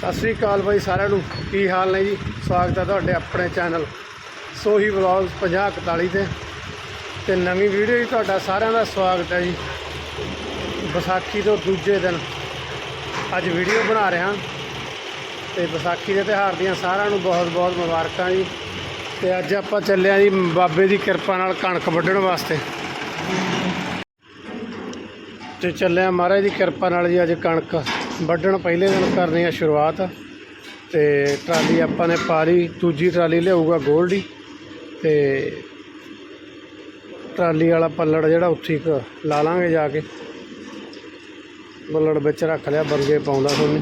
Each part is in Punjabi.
ਸਤਿ ਸ੍ਰੀ ਅਕਾਲ ਬਾਈ ਸਾਰਿਆਂ ਨੂੰ। ਕੀ ਹਾਲ ਨੇ ਜੀ? ਸਵਾਗਤ ਹੈ ਤੁਹਾਡੇ ਆਪਣੇ ਚੈਨਲ ਸੋਹੀ ਵਲੌਗਸ 5041 ਤੇ। ਤੇ ਨਵੀਂ ਵੀਡੀਓ ਜੀ ਤੁਹਾਡਾ ਸਾਰਿਆਂ ਦਾ ਸਵਾਗਤ ਹੈ ਜੀ। ਵਿਸਾਖੀ ਤੋਂ ਦੂਜੇ ਦਿਨ ਅੱਜ ਵੀਡੀਓ ਬਣਾ ਰਿਹਾ। ਤੇ ਵਿਸਾਖੀ ਦੇ ਤਿਉਹਾਰ ਦੀਆਂ ਸਾਰਿਆਂ ਨੂੰ ਬਹੁਤ ਬਹੁਤ ਮੁਬਾਰਕਾਂ ਜੀ। ਤੇ ਅੱਜ ਆਪਾਂ ਚੱਲੇ ਆ ਜੀ ਬਾਬੇ ਦੀ ਕਿਰਪਾ ਨਾਲ ਕਣਕ ਵੱਢਣ ਵਾਸਤੇ। ਤੇ ਚੱਲੇ ਆ ਮਹਾਰਾਜ ਦੀ ਕਿਰਪਾ ਨਾਲ ਜੀ ਅੱਜ ਕਣਕ ਵੱਢਣ ਪਹਿਲੇ ਦਿਨ ਕਰਨੀ ਆ ਸ਼ੁਰੂਆਤ ਤੇ ਟਰਾਲੀ ਆਪਾਂ ਨੇ ਪਾ ਲਈ ਦੂਜੀ ਟਰਾਲੀ ਲਿਆਊਗਾ ਗੋਲਡੀ ਤੇ ਟਰਾਲੀ ਵਾਲਾ ਪੱਲੜ ਜਿਹੜਾ ਉੱਥੇ ਇੱਕ ਲਾ ਲਾਂਗੇ ਜਾ ਕੇ। ਪੱਲੜ ਵਿੱਚ ਰੱਖ ਲਿਆ, ਬੰਗੇ ਪਾਉਂਦਾ ਸੋਨੀ।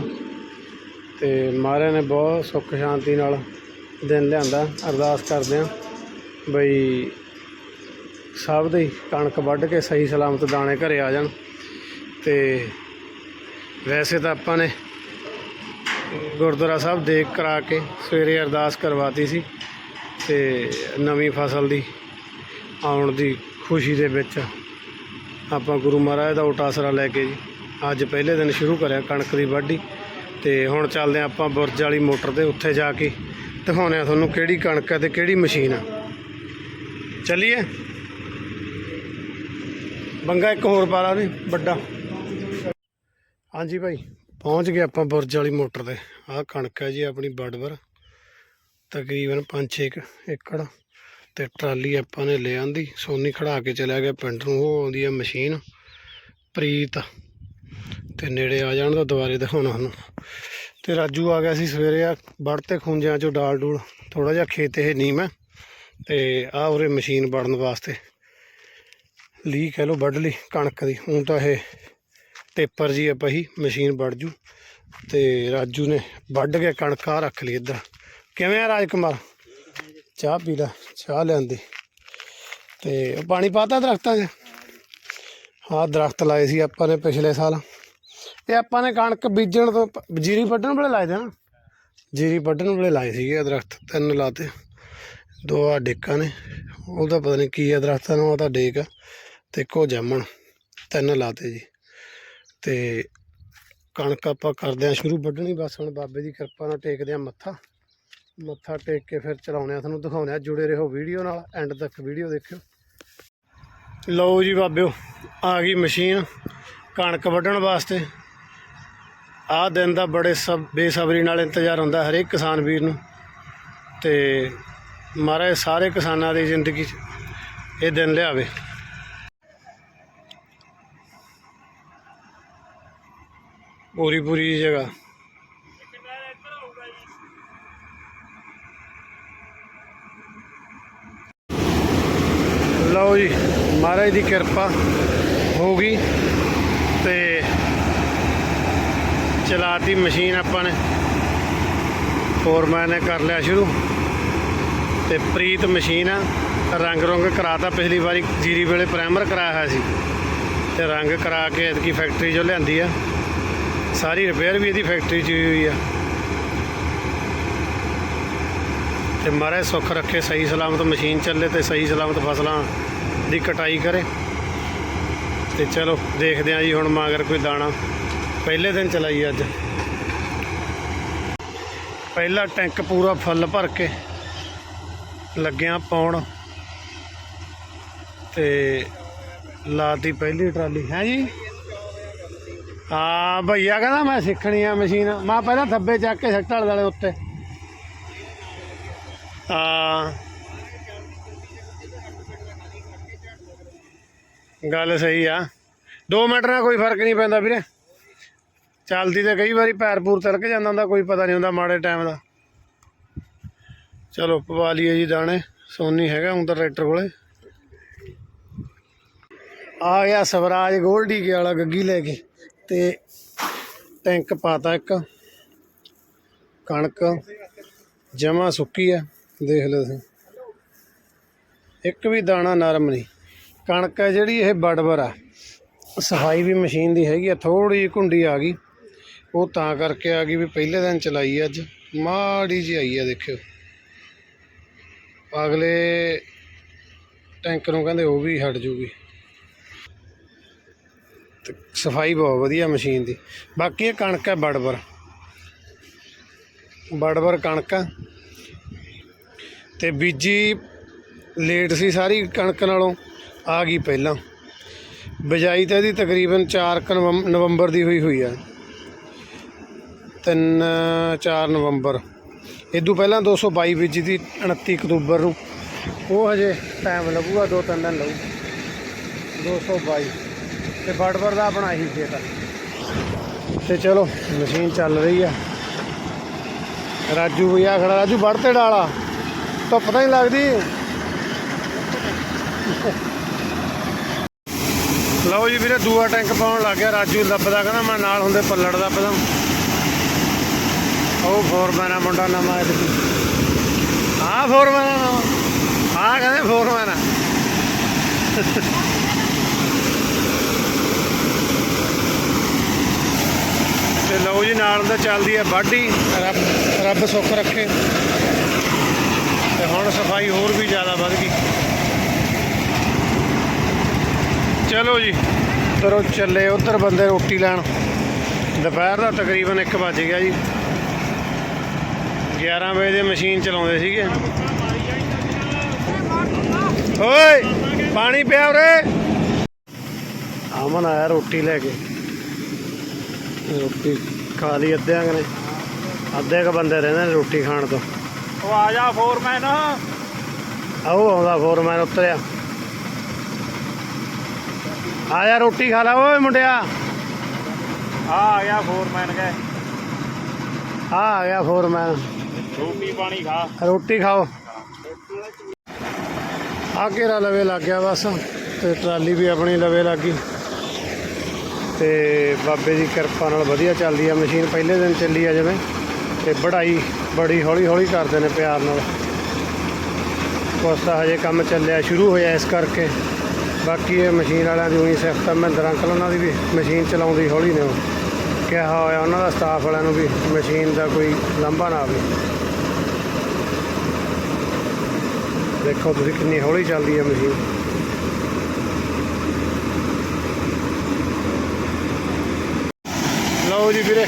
ਤੇ ਮਹਾਰਾਜ ਨੇ ਬਹੁਤ ਸੁੱਖ ਸ਼ਾਂਤੀ ਨਾਲ ਦਿਨ ਲਿਆਂਦਾ, ਅਰਦਾਸ ਕਰਦੇ ਆ ਬਈ ਸਭ ਦੇ ਕਣਕ ਵੱਢ ਕੇ ਸਹੀ ਸਲਾਮਤ ਦਾਣੇ ਘਰੇ ਆ ਜਾਣ ਤੇ ਵੈਸੇ ਤਾਂ ਆਪਾਂ ਨੇ ਗੁਰਦੁਆਰਾ ਸਾਹਿਬ ਦੇਖ ਕਰਾ ਕੇ ਸਵੇਰੇ ਅਰਦਾਸ ਕਰਵਾਤੀ ਸੀ ਤੇ ਨਵੀਂ ਫਸਲ ਦੀ ਆਉਣ ਦੀ ਖੁਸ਼ੀ ਦੇ ਵਿੱਚ ਆਪਾਂ ਗੁਰੂ ਮਹਾਰਾਜ ਦਾ ਉਟਾਸਰਾ ਲੈ ਕੇ ਜੀ, ਅੱਜ ਪਹਿਲੇ ਦਿਨ ਸ਼ੁਰੂ ਕਰਿਆ ਕਣਕ ਦੀ ਵਾਢੀ ਤੇ ਹੁਣ ਚੱਲਦੇ ਹਾਂ ਆਪਾਂ ਬੁਰਜ ਵਾਲੀ ਮੋਟਰ ਤੇ ਉੱਥੇ ਜਾ ਕੇ ਦਿਖਾਉਂਦੇ ਆ ਤੁਹਾਨੂੰ ਕਿਹੜੀ ਕਣਕ ਹੈ ਤੇ ਕਿਹੜੀ ਮਸ਼ੀਨ ਆ। ਚੱਲੀਏ। ਬੰਗਾ ਇੱਕ ਹੋਰ ਪਾ ਨੇ ਵੱਡਾ। ਹਾਂਜੀ ਭਾਈ, ਪਹੁੰਚ ਗਏ ਆਪਾਂ ਬੁਰਜ ਵਾਲੀ ਮੋਟਰ ਤੇ। ਆਹ ਕਣਕ ਹੈ ਜੀ ਆਪਣੀ ਬੜਵਰ ਤਕਰੀਬਨ 5-6 ਏਕੜ ਤੇ ਟਰਾਲੀ ਆਪਾਂ ਨੇ ਲੈ ਆਂਦੀ। ਸੋਨੀ ਖੜਾ ਕੇ ਚਲਿਆ ਗਿਆ ਪਿੰਡ ਨੂੰ, ਉਹ ਆਉਂਦੀ ਹੈ ਮਸ਼ੀਨ, ਪ੍ਰੀਤ ਤੇ ਨੇੜੇ ਆ ਜਾਣ ਦਾ ਦੁਬਾਰੇ ਦਿਖਾਉਣਾ ਤੁਹਾਨੂੰ ਤੇ ਰਾਜੂ ਆ ਗਿਆ ਸੀ ਸਵੇਰੇ ਆ ਵੜ ਤੇ ਖੁੰਝਿਆਂ ਚੋਂ ਡਾਲ ਡੂਲ ਥੋੜਾ ਜਿਹਾ ਖੇਤ ਇਹ ਨੀਮ ਹੈ ਤੇ ਆ ਉਰੇ ਮਸ਼ੀਨ ਵੜਨ ਵਾਸਤੇ। ਲੀ ਕਹਿ ਲੋ ਵੱਢ ਲਈ ਕਣਕ ਦੀ, ਹੁਣ ਤਾਂ ਇਹ ਟੇਪਰ ਜੀ ਆ ਪਈ ਮਸ਼ੀਨ ਵੱਢ ਜੂ। ਤੇ ਰਾਜੂ ਨੇ ਵੱਢ ਕੇ ਕਣਕ ਆ ਰੱਖ ਲਈ ਇੱਧਰ। ਕਿਵੇਂ ਆ ਰਾਜਕੁਮਾਰ? ਚਾਹ ਪੀ ਲੈ, ਚਾਹ ਲਿਆਂਦੀ। ਤੇ ਉਹ ਪਾਣੀ ਪਾਤਾ ਦਰਖਤਾਂ 'ਚ? ਹਾਂ ਦਰਖਤ ਲਾਏ ਸੀ ਆਪਾਂ ਨੇ ਪਿਛਲੇ ਸਾਲ। ਇਹ ਆਪਾਂ ਨੇ ਕਣਕ ਬੀਜਣ ਤੋਂ ਜੀਰੀ ਵੱਢਣ ਵੇਲੇ ਲਾਏ ਦੇ ਨਾ? ਜੀਰੀ ਵੱਢਣ ਵੇਲੇ ਲਾਏ ਸੀਗੇ ਇਹ ਦਰਖਤ, ਤਿੰਨ ਲਾਤੇ। ਦੋ ਆ ਡੇਕਾਂ ਨੇ। ਉਹਦਾ ਪਤਾ ਨਹੀਂ ਕੀ ਆ ਦਰਖਤਾਂ ਨੂੰ, ਉਹ ਤਾਂ ਡੇਕ ਆ। ਤੇ ਇੱਕੋ ਜਾਮਣ, ਤਿੰਨ ਲਾਤੇ ਜੀ। ਤੇ ਕਣਕ ਆਪਾਂ ਕਰਦੇ ਆ ਸ਼ੁਰੂ, ਵੱਢਣੀ ਬਸ ਹੁਣ ਬਾਬੇ ਦੀ ਕਿਰਪਾ ਨਾਲ ਟੇਕਦੇ ਆ ਮੱਥਾ। ਮੱਥਾ ਟੇਕ ਕੇ ਫਿਰ ਚਲਾਉਣੇ ਆ ਤੁਹਾਨੂੰ ਦਿਖਾਉਣੇ ਆ ਜੁੜੇ ਰਹੋ ਵੀਡੀਓ ਨਾਲ ਐਂਡ ਤੱਕ ਵੀਡੀਓ ਦੇਖਿਓ। ਲਓ ਜੀ ਬਾਬਿਓ, ਆ ਗਈ ਮਸ਼ੀਨ, ਕਣਕ ਵੱਢਣ ਵਾਸਤੇ। ਆਹ ਦਿਨ ਦਾ ਬੜੇ ਸਬ, ਬੇਸਬਰੀ ਨਾਲ ਇੰਤਜ਼ਾਰ ਹੁੰਦਾ ਹਰੇਕ ਕਿਸਾਨ ਵੀਰ ਨੂੰ। ਤੇ ਮਹਾਰਾਜ ਸਾਰੇ ਕਿਸਾਨਾਂ ਦੀ ਜ਼ਿੰਦਗੀ 'ਚ ਇਹ ਦਿਨ ਲਿਆਵੇ। ਪੂਰੀ ਪੂਰੀ ਜਗ੍ਹਾ। ਲਓ ਜੀ, ਮਹਾਰਾਜ ਦੀ ਕਿਰਪਾ ਹੋ ਗਈ ਤੇ ਚਲਾਤੀ ਮਸ਼ੀਨ ਆਪਾਂ ਨੇ। ਫੋਰਮੈਨ ਨੇ ਕਰ ਲਿਆ ਸ਼ੁਰੂ ਤੇ ਪ੍ਰੀਤ ਮਸ਼ੀਨ ਆ, ਰੰਗ ਰੰਗ ਕਰਾਤਾ। ਪਿਛਲੀ ਵਾਰੀ ਜੀਰੀ ਵੇਲੇ ਪ੍ਰਾਈਮਰ ਕਰਾਇਆ ਹੋਇਆ ਸੀ ਤੇ ਰੰਗ ਕਰਾ ਕੇ ਐਤਕੀ ਫੈਕਟਰੀ 'ਚੋਂ ਲਿਆਂਦੀ ਆ। ਸਾਰੀ ਰਿਪੇਅਰ ਵੀ ਇਹਦੀ ਫੈਕਟਰੀ 'ਚ ਹੀ ਹੋਈ ਆ। ਤੇ ਮਹਾਰਾਜ ਸੁੱਖ ਰੱਖੇ, ਸਹੀ ਸਲਾਮਤ ਮਸ਼ੀਨ ਚੱਲੇ ਤੇ ਸਹੀ ਸਲਾਮਤ ਫਸਲਾਂ ਦੀ ਕਟਾਈ ਕਰੇ। ਤੇ ਚਲੋ, ਦੇਖਦੇ ਆ ਜੀ ਹੁਣ ਮਾਗਰ ਕੋਈ ਦਾਣਾ ਪਹਿਲੇ ਦਿਨ ਚਲਾਈ ਅੱਜ। ਪਹਿਲਾ ਟੈਂਕ ਪੂਰਾ ਫੁੱਲ ਭਰ ਕੇ ਲੱਗਿਆ ਪਾਉਣ ਤੇ ਲਾਤੀ ਪਹਿਲੀ ਟਰਾਲੀ। ਹੈ ਜੀ? ਹਾਂ, ਭਈਆ ਕਹਿੰਦਾ ਮੈਂ ਸਿੱਖਣੀ ਆ ਮਸ਼ੀਨ। ਮੈਂ ਪਹਿਲਾਂ ਥੱਬੇ ਚੱਕ ਕੇ ਸੱਟਾਂ ਵਾਲੇ ਉੱਤੇ। ਹਾਂ। ਗੱਲ ਸਹੀ ਆ। 2 ਮਿੰਟ ਨਾਲ ਕੋਈ ਫ਼ਰਕ ਨਹੀਂ ਪੈਂਦਾ ਵੀਰੇ। ਚੱਲਦੀ ਤੇ ਕਈ ਵਾਰੀ ਪੈਰ ਪੂਰ ਤਿਲਕ ਜਾਂਦਾ ਹੁੰਦਾ, ਕੋਈ ਪਤਾ ਨਹੀਂ ਹੁੰਦਾ ਮਾੜੇ ਟਾਈਮ ਦਾ। ਚਲੋ, ਪਵਾ ਲਈਏ ਜੀ ਦਾਣੇ। ਸੋਨੀ ਹੈਗਾ ਹੁਣ ਤਾਂ ਟਰੈਕਟਰ ਕੋਲੇ। ਆ ਗਿਆ ਸਵਰਾਜ ਗੋਲਡੀ ਕੇ ਵਾਲਾ ਗੱਗੀ ਲੈ ਕੇ। ਤੇ ਟੈਂਕ ਪਾਤਾ ਇੱਕ। ਕਣਕ ਜਮਾ ਸੁੱਕੀ ਆ, ਦੇਖ ਲਓ ਤੁਸੀਂ। ਇੱਕ ਵੀ ਦਾਣਾ ਨਰਮ ਨਹੀਂ। ਕਣਕ ਹੈ ਜਿਹੜੀ, ਇਹ ਬੜਬਰ ਆ। ਸਫ਼ਾਈ ਵੀ ਮਸ਼ੀਨ ਦੀ ਹੈਗੀ ਆ ਥੋੜੀ ਜਿਹੀ ਕੁੰਡੀ ਆ ਗਈ। ਉਹ ਤਾਂ ਕਰਕੇ ਆ ਗਈ ਵੀ ਪਹਿਲੇ ਦਿਨ ਚਲਾਈ, ਅੱਜ ਮਾੜੀ ਜਿਹੀ ਆਈ ਆ, ਦੇਖਿਓ। ਅਗਲੇ ਟੈਂਕ ਨੂੰ ਕਹਿੰਦੇ ਉਹ ਵੀ ਹਟ ਜੂਗੀ। ਤੇ ਸਫ਼ਾਈ ਬਹੁਤ ਵਧੀਆ ਮਸ਼ੀਨ ਦੀ। ਬਾਕੀ ਇਹ ਕਣਕ ਹੈ ਬੜਬਰ ਬੜਬੜ ਕਣਕ ਆ। ਤੇ ਬੀਜੀ ਲੇਟ ਸੀ ਸਾਰੀ ਕਣਕ ਨਾਲੋਂ, ਆ ਗਈ ਪਹਿਲਾਂ। ਬਿਜਾਈ ਤਾਂ ਇਹਦੀ ਤਕਰੀਬਨ 4 ਨਵੰਬਰ ਦੀ ਹੋਈ ਹੋਈ ਆ। 3 4 ਨਵੰਬਰ। ਇਦੋਂ ਪਹਿਲਾਂ 222 ਬੀਜੀ ਦੀ 29 ਅਕਤੂਬਰ ਨੂੰ। ਉਹ ਹਜੇ ਟਾਈਮ ਲੱਗੂਗਾ, ਦੋ ਤਿੰਨ ਦਿਨ ਲੱਗੂ। 222 ਤੇ ਬੜਬੜ ਦਾ ਆਪਣਾ ਹੀ ਖੇਤ ਆ। ਤੇ ਚਲੋ, ਮਸ਼ੀਨ ਚੱਲ ਰਹੀ ਆ। ਰਾਜੂ ਵੀ ਖੜਾ। ਰਾਜੂ ਵੜ ਤੇ ਡਾਲਾ। ਧੁੱਪ ਤਾਂ ਨਹੀਂ ਲੱਗਦੀ। ਲਓ ਜੀ ਵੀਰੇ, ਦੂਆ ਟੈਂਕ ਪਾਉਣ ਲੱਗ ਗਿਆ। ਰਾਜੂ ਲੱਭਦਾ ਕਹਿੰਦਾ ਮੈਂ ਨਾਲ ਹੁੰਦੇ ਪੱਲੜ ਦਾ ਪਹਿਲਾਂ ਉਹ ਫੋਰਮੈਨ ਆ ਮੁੰਡਾ ਨਵਾਂ ਇਹਦੇ ਹਾਂ ਫੋਰਮੈਨ ਆ ਨਵਾਂ। ਕਹਿੰਦੇ ਫੋਰਮੈਨ ਆ। ਤੇ ਲਓ ਜੀ ਨਾਲ ਦਾ ਚੱਲਦੀ ਹੈ ਵਾਢੀ ਰੱਬ ਰੱਬ ਸੁੱਖ ਰੱਖੇ। ਤੇ ਹੁਣ ਸਫ਼ਾਈ ਹੋਰ ਵੀ ਜ਼ਿਆਦਾ ਵੱਧ ਗਈ। ਚਲੋ ਜੀ। ਤਰੋ ਚੱਲੇ ਉਧਰ ਬੰਦੇ ਰੋਟੀ ਲੈਣ। ਦੁਪਹਿਰ ਦਾ ਤਕਰੀਬਨ 1 ਵਜ ਗਿਆ ਜੀ। 11 ਵਜੇ ਦੇ ਮਸ਼ੀਨ ਚਲਾਉਂਦੇ ਸੀਗੇ। ਓਏ ਪਾਣੀ ਪਿਆ ਉਰੇ। ਅਮਨ ਆਇਆ ਰੋਟੀ ਲੈ ਕੇ। ਰੋਟੀ ਖਾ ਲਈ ਅੱਧਿਆਂ ਕੁ ਨੇ। ਅੱਧੇ ਕ ਬੰਦੇ ਰਹਿੰਦੇ ਨੇ ਰੋਟੀ ਖਾਣ ਤੋਂ। ਉਹ ਆ ਜਾ ਫੋਰਮੈਨ। ਆ ਆਓ ਆਉਂਦਾ ਫੋਰਮੈਨ ਉਤਰਿਆ। ਆ ਜਾ ਰੋਟੀ ਖਾ ਲਾ ਓਏ ਮੁੰਡਿਆ। ਆ ਗਿਆ ਫੋਰਮੈਨ ਕੇ ਆ ਆ ਗਿਆ ਫੋਰਮੈਨ। ਰੋਟੀ ਪਾਣੀ ਖਾ। ਰੋਟੀ ਖਾਓ। ਆ ਘੇਰਾ ਲਵੇ ਲੱਗ ਗਿਆ ਬਸ। ਤੇ ਟਰਾਲੀ ਵੀ ਆਪਣੀ ਲਵੇ ਲੱਗ ਤੇ ਬਾਬੇ ਦੀ ਕਿਰਪਾ ਨਾਲ ਵਧੀਆ ਚੱਲਦੀ ਆ ਮਸ਼ੀਨ, ਪਹਿਲੇ ਦਿਨ ਚੱਲੀ ਆ ਜਿਵੇਂ, ਤੇ ਬੜਾਈ ਬੜੀ ਹੌਲੀ ਹੌਲੀ ਕਰਦੇ ਨੇ ਪਿਆਰ ਨਾਲ। ਕੁਛ ਹਜੇ ਕੰਮ ਚੱਲਿਆ, ਸ਼ੁਰੂ ਹੋਇਆ ਇਸ ਕਰਕੇ। ਬਾਕੀ ਇਹ ਮਸ਼ੀਨ ਵਾਲਿਆਂ ਦੀ ਉਹੀ ਸਿਫਤ ਆ, ਮਹਿੰਦਰ ਅੰਕਲ ਉਹਨਾਂ ਦੀ ਵੀ ਮਸ਼ੀਨ ਚਲਾਉਂਦੀ ਹੌਲੀ ਨੇ ਉਹ। ਕਿਹਾ ਹੋਇਆ ਉਹਨਾਂ ਦਾ ਸਟਾਫ ਵਾਲਿਆਂ ਨੂੰ ਵੀ ਮਸ਼ੀਨ ਦਾ ਕੋਈ ਲੰਬਾ ਨਾ ਆਵੇ। ਦੇਖੋ ਤੁਸੀਂ ਕਿੰਨੀ ਹੌਲੀ ਚੱਲਦੀ ਹੈ ਮਸ਼ੀਨ। ਲਓ ਜੀ ਵੀਰੇ।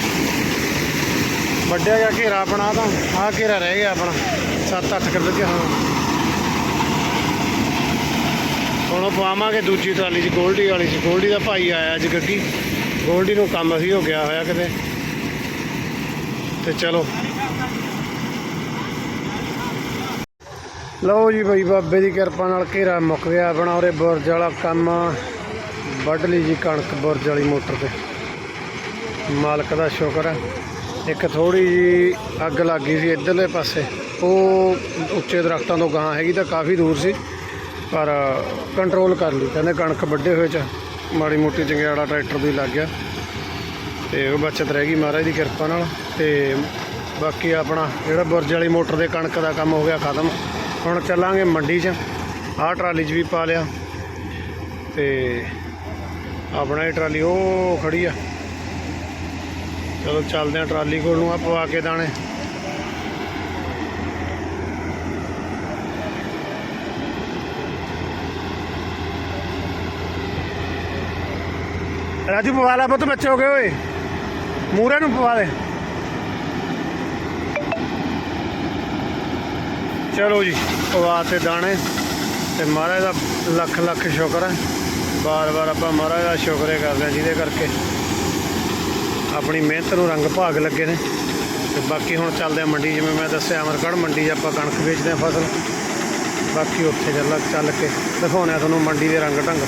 ਵੱਡਿਆ ਗਿਆ ਘੇਰਾ ਆਪਣਾ ਤਾਂ, ਆਹ ਘੇਰਾ ਰਹਿ ਗਿਆ ਆਪਣਾ। 7-8 ਕਰ ਦਿੱਤੇ ਹੁਣ ਉਹ ਪਵਾਵਾਂਗੇ ਦੂਜੀ ਟਰਾਲੀ 'ਚ ਗੋਲਡੀ ਵਾਲੀ 'ਚ ਗੋਲਡੀ ਦਾ ਭਾਈ ਆਇਆ ਅੱਜ ਗੱਡੀ। ਗੋਲਡੀ ਨੂੰ ਕੰਮ ਸੀ ਹੋ ਗਿਆ ਹੋਇਆ ਕਿਤੇ। ਤੇ ਚਲੋ। ਲਓ ਜੀ ਭਾਈ ਬਾਬੇ ਦੀ ਕਿਰਪਾ ਨਾਲ ਘੇਰਾ ਮੁੱਕ ਗਿਆ ਆਪਣਾ, ਉਰੇ ਬੁਰਜ ਵਾਲਾ ਕੰਮ। ਵੱਢ ਲਈ ਜੀ ਕਣਕ ਬੁਰਜ ਵਾਲੀ ਮੋਟਰ ਤੇ। ਮਾਲਕ ਦਾ ਸ਼ੁਕਰ ਹੈ। ਇੱਕ ਥੋੜੀ ਜੀ ਅੱਗ ਲੱਗ ਗਈ ਸੀ ਇਧਰਲੇ ਪਾਸੇ। ਉਹ ਉੱਚੇ ਦਰਖਤਾਂ ਤੋਂ ਗਾਂ ਹੈਗੀ ਤਾਂ ਕਾਫੀ ਦੂਰ ਸੀ। ਪਰ ਕੰਟਰੋਲ ਕਰ ਲਈ। ਕਹਿੰਦੇ ਕਣਕ ਵੱਡੇ ਹੋਏ ਚ ਮਾੜੀ ਮੋਟੀ ਚੰਗਿਆੜਾ ਟਰੈਕਟਰ ਦੀ ਲੱਗ ਗਿਆ। ਤੇ ਉਹ ਬਚਤ ਰਹਿ ਗਈ ਮਹਾਰਾਜ ਦੀ ਕਿਰਪਾ ਨਾਲ। ਤੇ ਬਾਕੀ ਆਪਣਾ ਜਿਹੜਾ ਬੁਰਜ ਵਾਲੀ ਮੋਟਰ ਦੇ ਕਣਕ ਦਾ ਕੰਮ ਹੋ ਗਿਆ ਖਤਮ। ਹੁਣ ਚੱਲਾਂਗੇ ਮੰਡੀ 'ਚ। ਆਹ ਟਰਾਲੀ 'ਚ ਵੀ ਪਾ ਲਿਆ। ਤੇ ਆਪਣਾ ਇਹ ਟਰਾਲੀ ਉਹ ਖੜੀ ਆ। ਚਲੋ ਚੱਲਦੇ ਆ ਟਰਾਲੀ ਕੋਲ ਨੂੰ, ਆ ਪਵਾ ਕੇ ਦਾਣੇ। ਰਾਜੂ, ਪਵਾ ਲਾ ਪੁੱਤ ਬੱਚੇ ਹੋ ਗਏ, ਓਏ। ਮੂਰੇ ਨੂੰ ਪਵਾ ਦੇ। ਚਲੋ ਜੀ, ਪਵਾ ਤੇ ਦਾਣੇ ਤੇ ਮਹਾਰਾਜ ਦਾ ਲੱਖ ਲੱਖ ਸ਼ੁਕਰ ਹੈ। ਬਾਰ-ਬਾਰ ਆਪਾਂ ਮਹਾਰਾਜ ਦਾ ਸ਼ੁਕਰ ਕਰਦੇ ਹਾਂ ਜਿਹਦੇ ਕਰਕੇ। ਆਪਣੀ ਮਿਹਨਤ ਨੂੰ ਰੰਗ ਭਾਗ ਲੱਗੇ ਨੇ। ਤੇ ਬਾਕੀ ਹੁਣ ਚੱਲਦੇ ਆ ਮੰਡੀ, ਜਿਵੇਂ ਮੈਂ ਦੱਸਿਆ, ਅਮਰਗੜ੍ਹ ਮੰਡੀ 'ਚ ਆਪਾਂ ਕਣਕ ਵੇਚਦੇ ਆ ਫਸਲ। ਬਾਕੀ ਉੱਥੇ ਚੱਲ ਚੱਲ ਕੇ ਦਿਖਾਉਂਦੇ ਆ ਤੁਹਾਨੂੰ ਮੰਡੀ ਦੇ ਰੰਗ ਢੰਗ।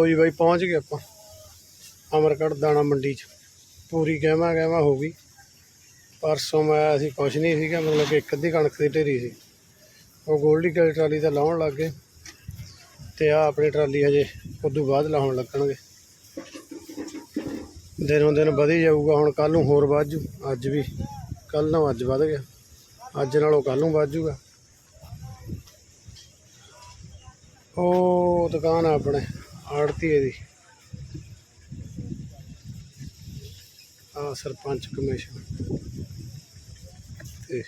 ਲਓ ਜੀ ਬਾਈ, ਪਹੁੰਚ ਗਏ ਆਪਾਂ। ਅਮਰਕੜ ਦਾਣਾ ਮੰਡੀ 'ਚ। ਪੂਰੀ ਗਹਿਮਾ ਗਹਿਮਾ ਹੋ ਗਈ। ਪਰਸੋਂ ਮੈਂ ਅਸੀਂ ਕੁਛ ਨਹੀਂ ਸੀਗਾ, ਮਤਲਬ ਕਿ ਇੱਕ ਅੱਧੀ ਕਣਕ ਦੀ ਢੇਰੀ ਸੀ। ਉਹ ਗੋਲਡੀ ਕਲੀ ਟਰਾਲੀ ਤੇ ਲਾਉਣ ਲੱਗ ਗਏ। ਤੇ ਆ ਆਪਣੀ ਟਰਾਲੀ ਹਜੇ ਉਦੋਂ ਬਾਅਦ ਲਾਉਣ ਲੱਗਣਗੇ। ਦਿਨੋਂ ਦਿਨ ਵਧੀ ਜਾਊਗਾ, ਹੁਣ ਕੱਲ ਨੂੰ ਹੋਰ ਵੱਧ ਜੂ। ਅੱਜ ਵੀ ਕੱਲ ਨਾਲੋਂ ਅੱਜ ਵੱਧ ਗਿਆ। ਅੱਜ ਨਾਲੋਂ ਕੱਲ ਨੂੰ ਵੱਧ ਜੂਗਾ। ਉਹ ਦੁਕਾਨ ਆ ਆਪਣੇ। ਆੜਤੀ ਦੀ ਆ ਸਰਪੰਚ ਕਮਿਸ਼ਨ। ਤੇ